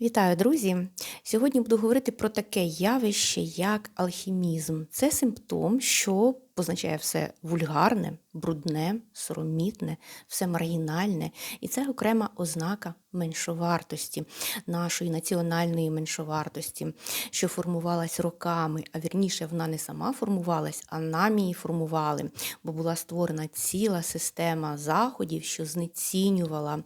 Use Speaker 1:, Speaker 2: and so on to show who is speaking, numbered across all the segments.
Speaker 1: Вітаю, друзі! Сьогодні буду говорити про таке явище, як алхімізм. Це симптом, що позначає все вульгарне, брудне, соромітне, все маргінальне, і це окрема ознака меншовартості, нашої національної меншовартості, що формувалась роками, а вірніше вона не сама формувалась, а нам її формували, бо була створена ціла система заходів, що знецінювала,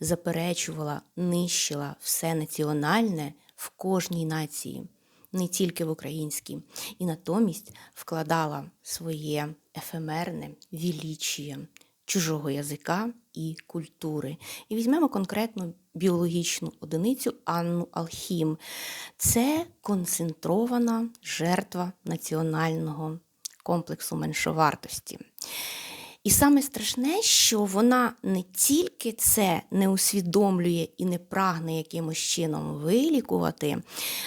Speaker 1: заперечувала, нищила все національне в кожній нації не тільки в українській, і натомість вкладала своє ефемерне вілічіє чужого язика і культури. І візьмемо конкретну біологічну одиницю Анну Алхім. Це концентрована жертва національного комплексу меншовартості. І саме страшне, що вона не тільки це не усвідомлює і не прагне якимось чином вилікувати,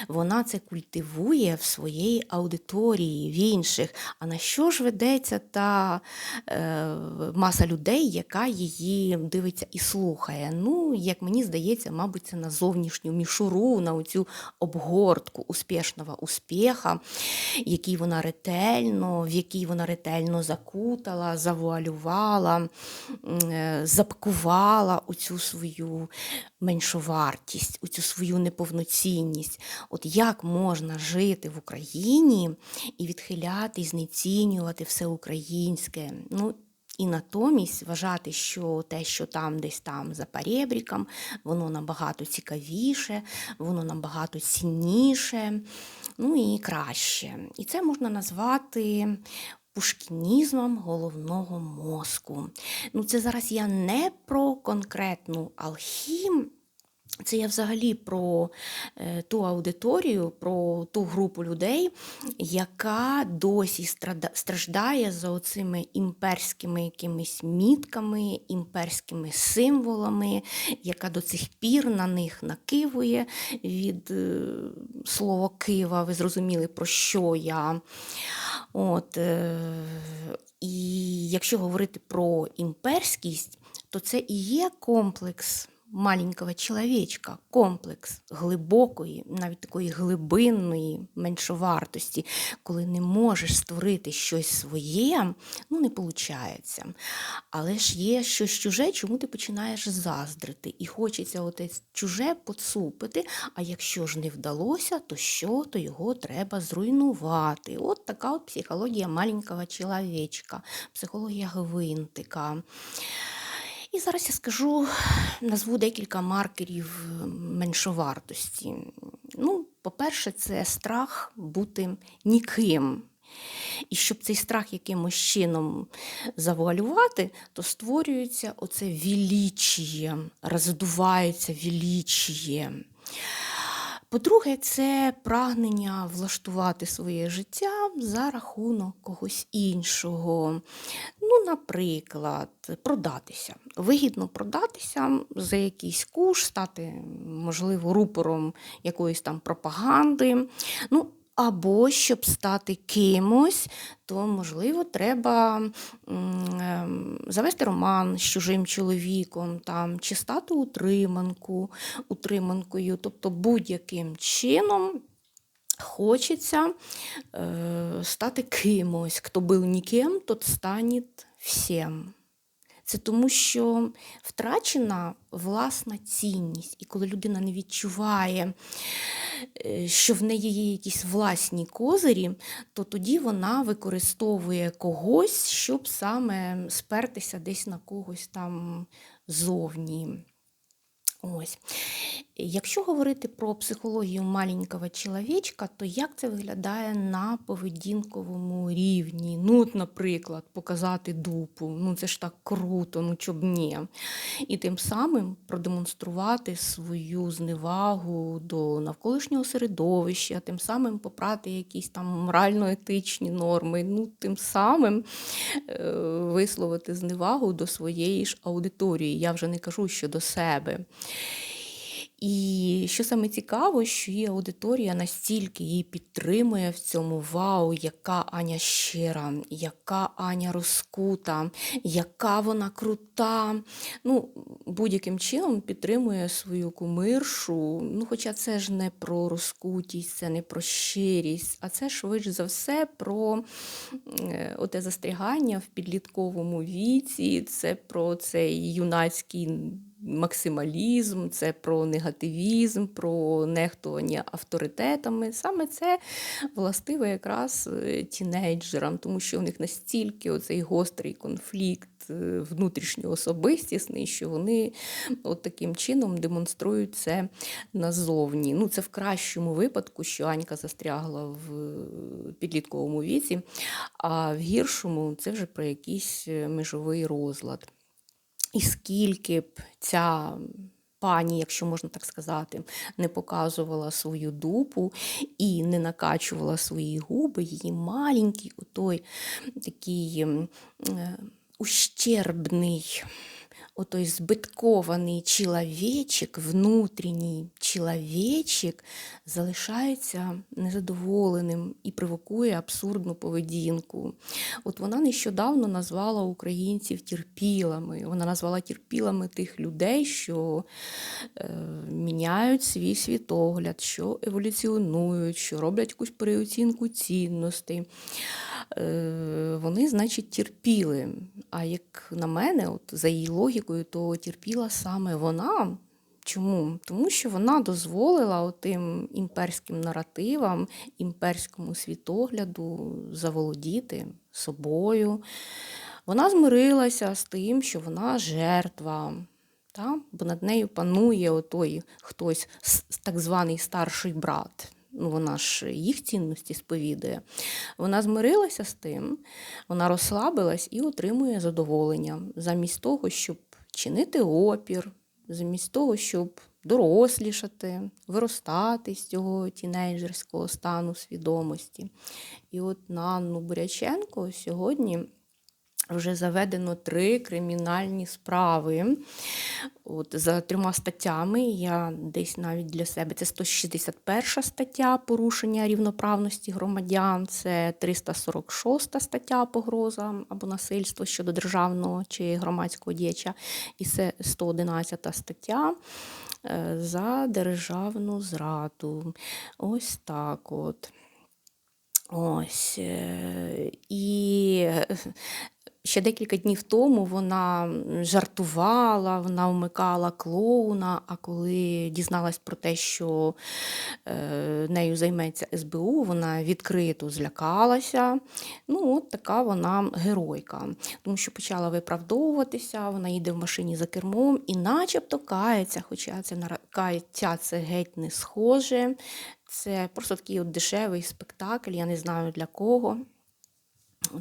Speaker 1: вона це культивує в своєї аудиторії, в інших. А на що ж ведеться та е, маса людей, яка її дивиться і слухає? Ну, як мені здається, мабуть, це на зовнішню мішуру, на оцю обгортку успішного успіха, який вона ретельно, в якій вона ретельно закутала, завуалювала завуалювала, е, запакувала цю свою меншовартість, цю свою неповноцінність. От як можна жити в Україні і відхиляти, і знецінювати все українське? Ну, і натомість вважати, що те, що там десь там за перебріком, воно набагато цікавіше, воно набагато цінніше, ну і краще. І це можна назвати пушкінізмом головного мозку. Ну, Це зараз я не про конкретну алхім. Це я взагалі про е, ту аудиторію, про ту групу людей, яка досі страждає за оцими імперськими якимись мітками, імперськими символами, яка до цих пір на них накивує від е, слова Кива. Ви зрозуміли, про що я. От, е, І якщо говорити про імперськість, то це і є комплекс маленького чоловічка, комплекс глибокої, навіть такої глибинної меншовартості, коли не можеш створити щось своє, ну не виходить. Але ж є щось чуже, чому ти починаєш заздрити. І хочеться оте чуже поцупити, а якщо ж не вдалося, то що, то його треба зруйнувати. От така от психологія маленького чоловічка, психологія гвинтика. І зараз я скажу, назву декілька маркерів е, меншовартості. Ну, По-перше, це страх бути ніким. І щоб цей страх якимось чином завуалювати, то створюється оце вілічіє, роздувається вілічіє. По-друге, це прагнення влаштувати своє життя за рахунок когось іншого. Ну, наприклад, продатися. Вигідно продатися за якийсь куш, стати, можливо, рупором якоїсь там пропаганди. Ну, або щоб стати кимось, то, можливо, треба ем, завести роман з чужим чоловіком, там, чи стати утриманку, утриманкою, тобто будь-яким чином. Хочеться е, стати кимось. Хто був ніким, тот стане всім. Це тому, що втрачена власна цінність, і коли людина не відчуває, е, що в неї є якісь власні козирі, то тоді вона використовує когось, щоб саме спертися десь на когось там зовні. Ось. Якщо говорити про психологію маленького чоловічка, то як це виглядає на поведінковому рівні? Ну, от, наприклад, показати дупу, ну це ж так круто, ну чоб ні. І тим самим продемонструвати свою зневагу до навколишнього середовища, тим самим попрати якісь там морально-етичні норми, ну тим самим е, висловити зневагу до своєї ж аудиторії. Я вже не кажу, що до себе. І що саме цікаво, що її аудиторія настільки її підтримує в цьому вау, яка Аня щира, яка Аня розкута, яка вона крута. Ну, будь-яким чином підтримує свою кумиршу. Ну, хоча це ж не про розкутість, це не про щирість, а це швидше за все про е, оте застрягання в підлітковому віці, це про цей юнацький максималізм, це про негативізм, про нехтування авторитетами. Саме це властиво якраз е, тінейджерам, тому що в них настільки оцей гострий конфлікт е, внутрішньоособистісний, що вони от таким чином демонструють це назовні. Ну, Це в кращому випадку, що Анька застрягла в підлітковому віці, а в гіршому це вже про якийсь е, межовий розлад. І скільки б ця пані, якщо можна так сказати, не показувала свою дупу і не накачувала свої губи, її маленький, отой такий е, ущербний отой збиткований чоловічик, внутрішній чоловічик залишається незадоволеним і провокує абсурдну поведінку. От вона нещодавно назвала українців терпілами. Вона назвала терпілами тих людей, що е, міняють свій світогляд, що еволюціонують, що роблять якусь переоцінку цінностей. Е, вони, значить, терпіли. А як на мене, от за її логікою, то терпіла саме вона. Чому? Тому що вона дозволила тим імперським наративам, імперському світогляду заволодіти собою. Вона змирилася з тим, що вона жертва, та? бо над нею панує отой хтось так званий старший брат ну вона ж їх цінності сповідує. Вона змирилася з тим, вона розслабилась і отримує задоволення, замість того, щоб чинити опір, замість того, щоб дорослішати, виростати з цього тінейджерського стану свідомості. І от на Анну Буряченко сьогодні вже заведено три кримінальні справи. От, За трьома статтями я десь навіть для себе це 161 стаття порушення рівноправності громадян, це 346 стаття погроза або насильство щодо державного чи громадського діяча, і це 111 стаття. Е, за державну зраду. Ось так от. Ось. Е, і Ще декілька днів тому вона жартувала, вона вмикала клоуна. А коли дізналась про те, що е, нею займеться СБУ, вона відкрито злякалася. Ну, от така вона геройка, тому що почала виправдовуватися, вона їде в машині за кермом і начебто кається, хоча це каяття це геть не схоже. Це просто такий от дешевий спектакль, я не знаю для кого.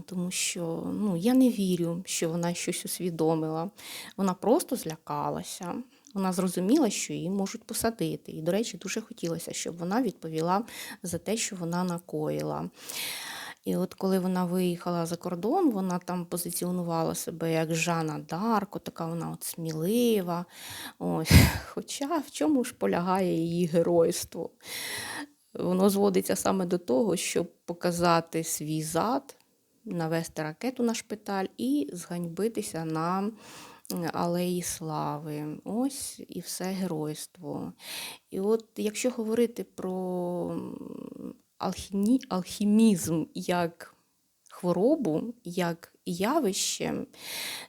Speaker 1: Тому що ну, я не вірю, що вона щось усвідомила. Вона просто злякалася. Вона зрозуміла, що її можуть посадити. І, до речі, дуже хотілося, щоб вона відповіла за те, що вона накоїла. І от коли вона виїхала за кордон, вона там позиціонувала себе як Жанна Дарко, така вона от смілива. Ось. Хоча в чому ж полягає її геройство? Воно зводиться саме до того, щоб показати свій зад навести ракету на шпиталь і зганьбитися на алеї слави. Ось і все геройство. І от якщо говорити про алхімі, алхімізм як хворобу, як явище,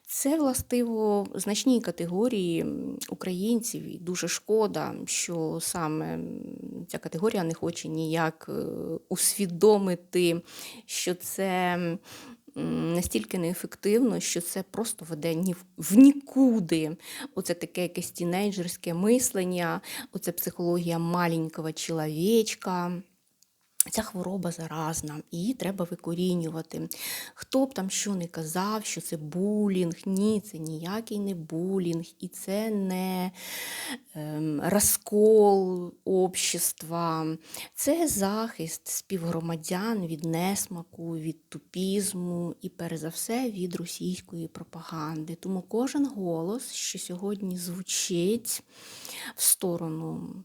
Speaker 1: це властиво значній категорії українців. І дуже шкода, що саме ця категорія не хоче ніяк е, усвідомити, що це. Настільки неефективно, що це просто веде ні в нікуди. Оце таке якесь тінейджерське мислення, оце психологія маленького чоловічка Ця хвороба заразна, її треба викорінювати. Хто б там що не казав, що це булінг, ні, це ніякий не булінг, і це не ем, розкол общества, це захист співгромадян від несмаку, від тупізму і, перш за все, від російської пропаганди. Тому кожен голос, що сьогодні звучить в сторону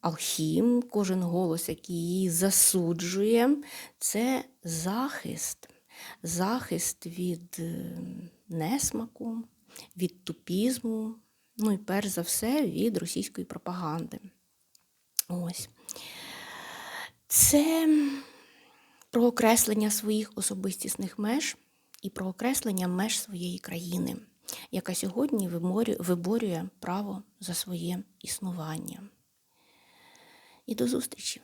Speaker 1: алхім, кожен голос, який її засуджує, це захист, захист від е, несмаку, від тупізму, ну і перш за все від російської пропаганди. Ось. Це про окреслення своїх особистісних меж і про окреслення меж своєї країни, яка сьогодні виборює право за своє існування. І до зустрічі!